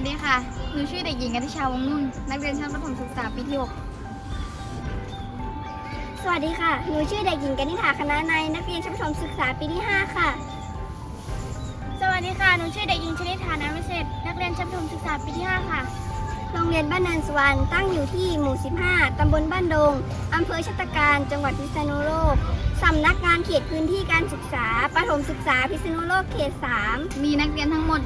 สวัสดีค่ะ หนูชื่อเด็กหญิงกัติชาวงนุ่น นักเรียนชั้นประถมศึกษาปีที่สวัสดีค่ะ หนูชื่อเด็กหญิงกนิษฐาคณะในยนักเรียนชั้นประถมศึกษาปีที่ 5 ค่ะ6สวัสดีค่ะ หนูชื่อเด็กหญิงชนิษฐานาวิเศษ นักเรียนชั้นประถมศึกษาปีที่ 5 ค่ะ โรงเรียนบ้านเนินสุวรรณตั้งอยู่ที่หมู่ 15 ตำบลบ้านดง อำเภอชัตการ จังหวัดพิษณุโลก สำนักงานเขตพื้นที่การศึกษา ประถมศึกษาพิษณุโลกเขต 3 มีนักเรียนทั้งหมด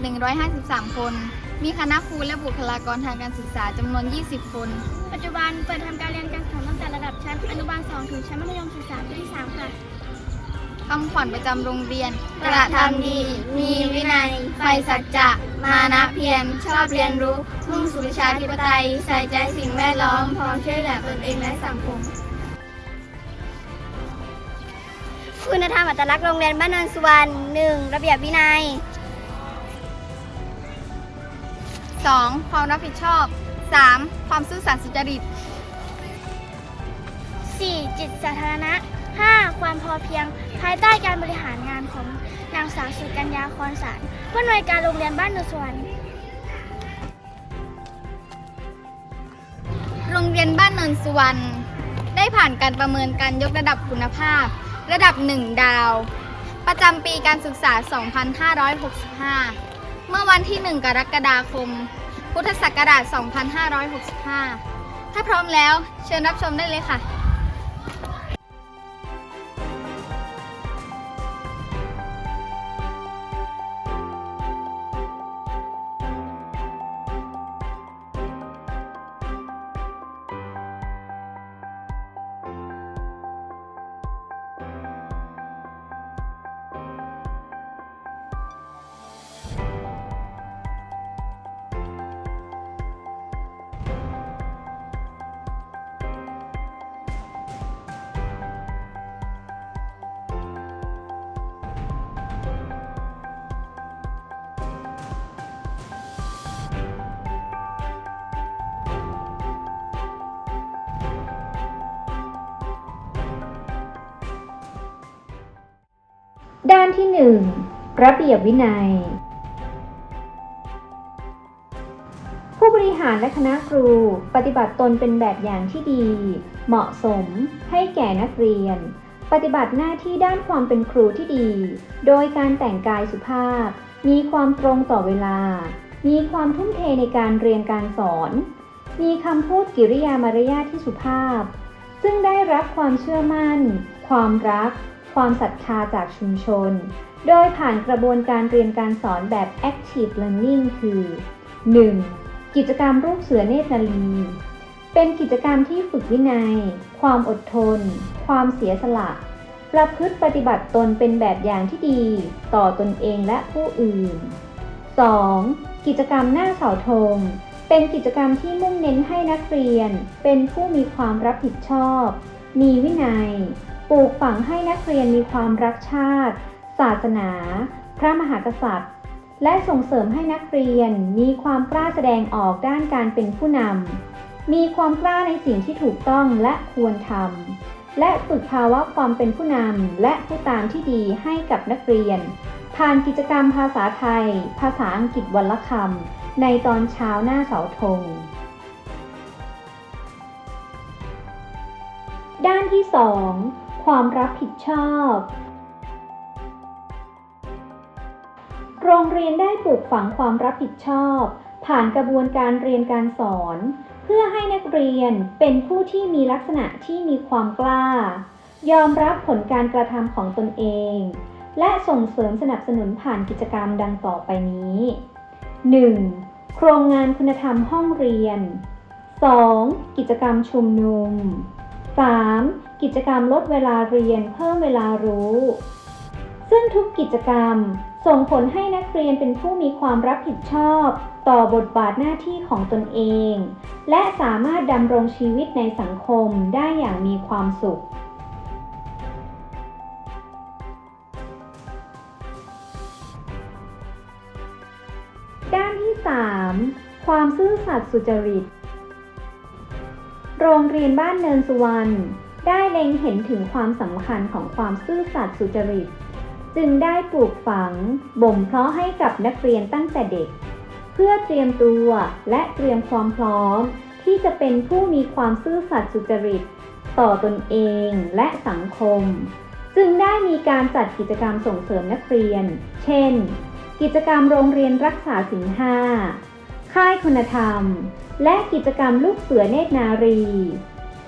153 คนมีคณะครูและบุคลากรทางการศึกษาจำนวน 20 คน ปัจจุบันเปิดทำการเรียนการสอนตั้งแต่ระดับชั้นอนุบาล 2 ถึงชั้นมัธยมศึกษาปีที่ 3 ค่ะ คำขวัญประจำโรงเรียน กระทำดี มีวินัยใฝ่สัจจะ มานะเพียร ชอบเรียนรู้ มุ่งสู่ประชาธิปไตย ใส่ใจสิ่งแวดล้อม พร้อมช่วยเหลือตนเองและสังคม คุณธรรมอัตลักษณ์โรงเรียนบ้านเนินสุวรรณหนึ่งระเบียบวินัย 2. ความรับผิดชอบ 3. ความซื่อสัตย์สุจริต 4. จิตสาธารณะ 5. ความพอเพียง ภายใต้การบริหารงานของนางสาวสุกัญญาคอนสารผู้อำนวยการโรงเรียนบ้านเนินสุวรรณโรงเรียนบ้านเนินสุวรรณได้ผ่านการประเมินการยกระดับคุณภาพ ระดับ 1 ดาว ประจำปีการศึกษา 2565 เมื่อวันที่ 1 กรกฎาคม พุทธศักราช 2565 ถ้าพร้อมแล้วเชิญรับชมได้เลยค่ะ ด้านที่ 1 ระเบียบวินัย ผู้บริหารและคณะครูปฏิบัติตนเป็นแบบอย่างที่ดี เหมาะสม ให้แก่นักเรียน ปฏิบัติหน้าที่ด้านความเป็นครูที่ดี โดยการแต่งกายสุภาพ มีความตรงต่อเวลา มีความทุ่มเทในการเรียนการสอน มีคำพูดกิริยามารยาทที่สุภาพ ซึ่งได้รับความเชื่อมั่น ความรัก ความศรัทธาจากชุมชน โดยผ่านกระบวนการเรียนการสอนแบบ Active Learning คือ 1. กิจกรรมรูปเสือเนตรนารีเป็นกิจกรรมที่ฝึกวินัย ความอดทน ความเสียสละ ประพฤติปฏิบัติตนเป็นแบบอย่างที่ดี ต่อตนเองและผู้อื่น 2. กิจกรรมหน้าเสาธง เป็นกิจกรรมที่มุ่งเน้นให้นักเรียน เป็นผู้มีความรับผิดชอบ มีวินัย ปลูกฝังให้นักเรียนมีความรักชาติ ศาสนา พระมหากษัตริย์ และส่งเสริมให้นักเรียนมีความกล้าแสดงออกด้านการเป็นผู้นำ มีความกล้าในสิ่งที่ถูกต้องและควรทำ และฝึกภาวะความเป็นผู้นำและผู้ตามที่ดีให้กับนักเรียน ผ่านกิจกรรมภาษาไทย ภาษาอังกฤษวันละคำในตอนเช้าหน้าเสาธงด้านที่ 2 ความรับผิดชอบ โรงเรียนได้ปลูกฝังความรับผิดชอบ ผ่านกระบวนการเรียนการสอน เพื่อให้นักเรียนเป็นผู้ที่มีลักษณะที่มีความกล้า ยอมรับผลการกระทำของตนเอง และส่งเสริมสนับสนุนผ่านกิจกรรมดังต่อไปนี้ 1. โครงงานคุณธรรมห้องเรียน 2. กิจกรรมชุมนุม 3. กิจกรรมลดเวลาเรียนเพิ่มเวลารู้ ซึ่งทุกกิจกรรมส่งผลให้นักเรียนเป็นผู้มีความรับผิดชอบ ต่อบทบาทหน้าที่ของตนเอง และสามารถดำรงชีวิตในสังคมได้อย่างมีความสุข ด้านที่ 3 ความซื่อสัตย์สุจริต โรงเรียนบ้านเนินสุวรรณ ได้เล็งเห็นถึงความสำคัญของความซื่อสัตย์สุจริต จึงได้ปลูกฝัง บ่มเพาะให้กับนักเรียนตั้งแต่เด็ก เพื่อเตรียมตัวและเตรียมความพร้อม ที่จะเป็นผู้มีความซื่อสัตย์สุจริต ต่อตนเองและสังคม จึงได้มีการจัดกิจกรรมส่งเสริมนักเรียน เช่น กิจกรรมโรงเรียนรักษาศีลห้าค่ายคุณธรรม และกิจกรรมลูกเสือเนตรนารี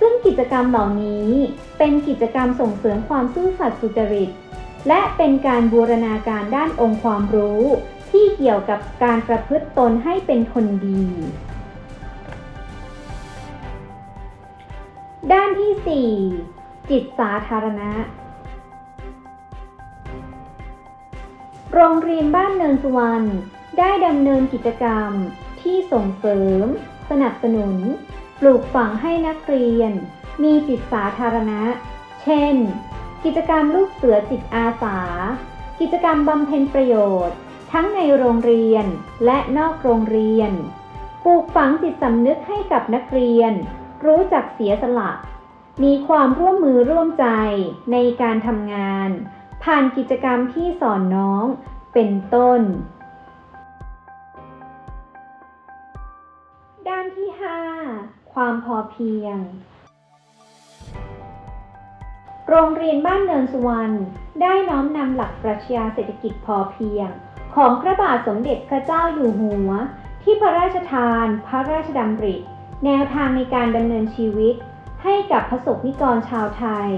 ซึ่งกิจกรรมเหล่านี้เป็นกิจกรรมส่งเสริมความซื่อสัตย์สุจริต และเป็นการบูรณาการด้านองค์ความรู้ ที่เกี่ยวกับการประพฤติตนให้เป็นคนดี ด้านที่ 4 จิตสาธารณะ โรงเรียนบ้านเนินสุวรรณได้ดำเนินกิจกรรมที่ส่งเสริม สนับสนุน ปลูกฝังให้นักเรียน มีจิตสาธารณะ เช่น กิจกรรมลูกเสือจิตอาสา กิจกรรมบำเพ็ญประโยชน์ ทั้งในโรงเรียนและนอกโรงเรียน ปลูกฝังจิตสำนึกให้กับนักเรียน รู้จักเสียสละ มีความร่วมมือร่วมใจในการทำงาน ผ่านกิจกรรมที่สอนน้อง เป็นต้นด้าน ความพอเพียง โรงเรียนบ้านเนินสุวรรณได้น้อมนำหลักปรัชญาเศรษฐกิจพอเพียง ของพระบาทสมเด็จพระเจ้าอยู่หัว ที่พระราชทาน พระราชดำริ แนวทางในการดำเนินชีวิต ให้กับพระสงฆ์นิกรชาวไทย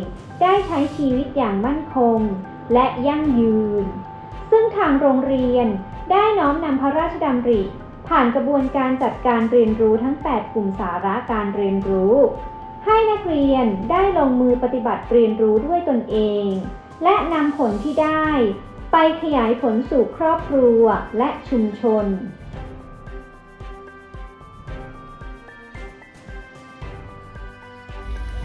ได้ใช้ชีวิตอย่างมั่นคง และยั่งยืน ซึ่งทางโรงเรียนได้น้อมนำพระราชดำริ ผ่านกระบวนการจัดการเรียนรู้ทั้ง 8 กลุ่มสาระการเรียนรู้ ให้นักเรียนได้ลงมือปฏิบัติเรียนรู้ด้วยตนเอง และนำผลที่ได้ ไปขยายผลสู่ครอบครัวและชุมชน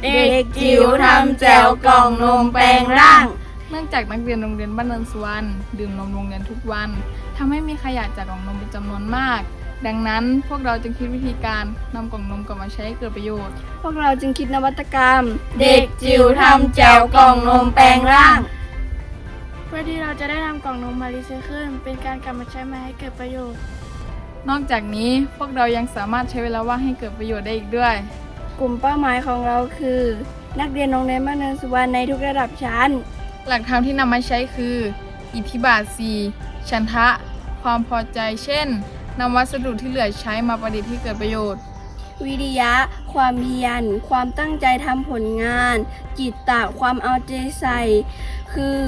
เด็กจิ๋วทำแจวกล่องนมแปลงร่าง เนื่องจากนักเรียนโรงเรียนบ้านเนินสุวรรณดื่มนมโรงเรียนทุกวันทำให้มีขยะจากกล่องนมเป็นจำนวนมาก ดังนั้นพวกเราจึงคิดวิธีการนำกล่องนมกลับมาใช้ให้เกิดประโยชน์ พวกเราจึงคิดนวัตกรรม เด็กจิ๋วทำแจวกล่องนมแปลงร่าง เพื่อที่เราจะได้นำกล่องนมมารีไซเคิลเป็นการกลับมาใช้ใหม่ให้เกิดประโยชน์ นอกจากนี้พวกเรายังสามารถใช้เวลาว่างให้เกิดประโยชน์ได้อีกด้วย กลุ่มเป้าหมายของเราคือ นักเรียนโรงเรียนบ้านเนินสุวรรณในทุกระดับชั้น หลักธรรมที่นำมาใช้คือ อิทธิบาท 4 ชันทะ ความพอใจ เช่นนำวัสดุที่เหลือใช้มาประดิษฐ์ให้เกิดประโยชน์ วิริยะ ความเพียร ความตั้งใจทำผลงาน จิตตะ ความเอาใจใส่ คือ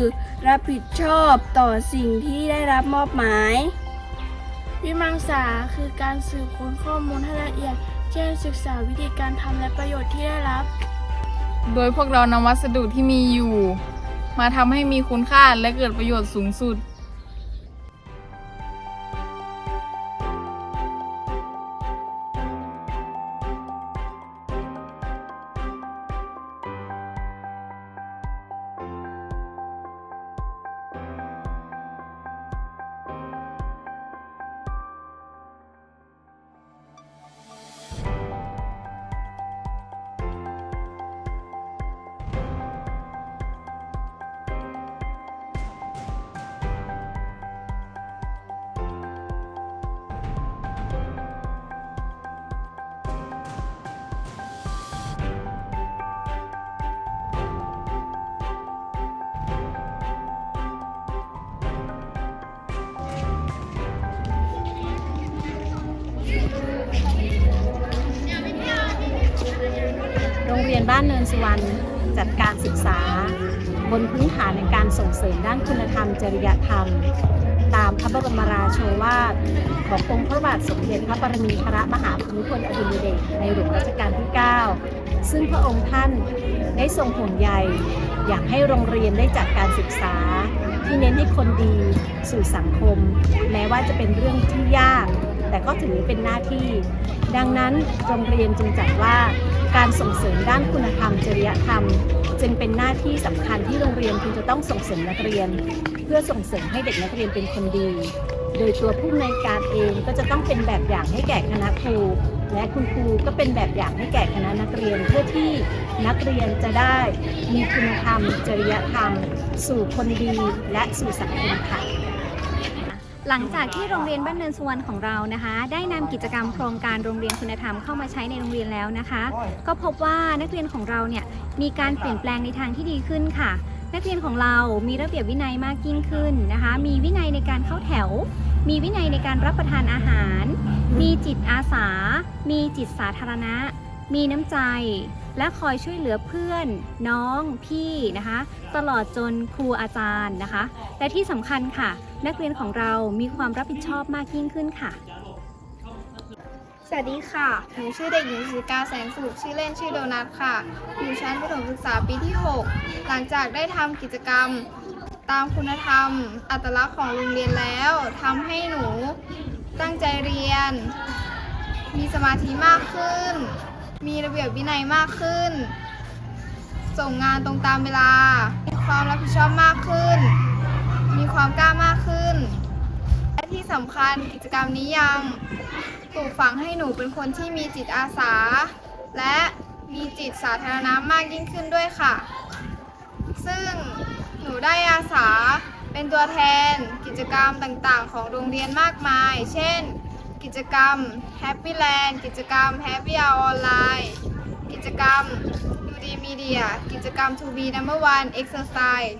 รับผิดชอบต่อสิ่งที่ได้รับมอบหมาย วิมังสาคือการสืบค้นข้อมูลให้ละเอียด เช่นศึกษาวิธีการทำและประโยชน์ที่ได้รับ โดยพวกเรานำวัสดุที่มีอยู่ มาทำให้มีคุณค่าและเกิดประโยชน์สูงสุด รียนบ้านเนินสุวรรณจัดการศึกษา บนพื้นฐานในการส่งเสริมด้านคุณธรรม จริยธรรม ตามพระบรมราโชวาทขององค์พระบาทสมเด็จพระปรมินทรมหาภูมิพลอดุลยเดชในหลวงรัชกาลที่ 9 ซึ่งพระองค์ท่านได้ทรงห่วงใยอยากให้โรงเรียนได้จัดการศึกษา ที่เน้นให้คนดีสู่สังคม แม้ว่าจะเป็นเรื่องที่ยาก แต่ก็ถือเป็นหน้าที่ ดังนั้นโรงเรียนจึงจัดว่า การส่งเสริมด้านคุณธรรม จริยธรรม จึงเป็นหน้าที่สำคัญที่โรงเรียนควรจะต้องส่งเสริมนักเรียน เพื่อส่งเสริมให้เด็กนักเรียนเป็นคนดี โดยตัวผู้อำนการเองก็จะต้องเป็นแบบอย่างให้แก่คณะครู และคุณครูก็เป็นแบบอย่างให้แก่คณะนักเรียนเพื่อที่นักเรียนจะได้มีคุณธรรม จริยธรรม สู่คนดีและสู่สังคมค่ะ หลังจากที่โรงเรียนบ้านเนินสุวรรณของเรานะคะ ได้นำกิจกรรมโครงการโรงเรียนคุณธรรมเข้ามาใช้ในโรงเรียนแล้วนะคะ ก็พบว่านักเรียนของเราเนี่ยมีการเปลี่ยนแปลงในทางที่ดีขึ้นค่ะ นักเรียนของเรามีระเบียบวินัยมากยิ่งขึ้นนะคะ มีวินัยในการเข้าแถว มีวินัยในการรับประทานอาหาร มีจิตอาสา มีจิตสาธารณะ มีน้ำใจ และคอยช่วยเหลือเพื่อนน้องพี่นะคะ ตลอดจนครูอาจารย์นะคะ และที่สำคัญค่ะ นักเรียนของเรามีความรับผิดชอบมากยิ่งขึ้นค่ะ สวัสดีค่ะ หนูชื่อเด็กหญิงศิกาแสงสุขชื่อเล่นชื่อโดนัทค่ะ อยู่ชั้นประถมศึกษาปีที่ 6 หลังจากได้ทำกิจกรรมตามคุณธรรม อัตลักษณ์ของโรงเรียนแล้วทำให้หนูตั้งใจเรียน มีสมาธิมากขึ้น มีระเบียบวินัยมากขึ้น ส่งงานตรงตามเวลา มีความรับผิดชอบมากขึ้น มีความกล้ามากขึ้น และที่สำคัญกิจกรรมนี้ยังปลูกฝังให้หนูเป็นคนที่มีจิตอาสา และมีจิตสาธารณะมากยิ่งขึ้นด้วยค่ะ ซึ่งหนูได้อาสาเป็นตัวแทนกิจกรรมต่างๆ ของโรงเรียนมากมาย เช่น กิจกรรม Happy Land กิจกรรม Happy Hour Online กิจกรรม UD Media กิจกรรม To Be Number One Exercise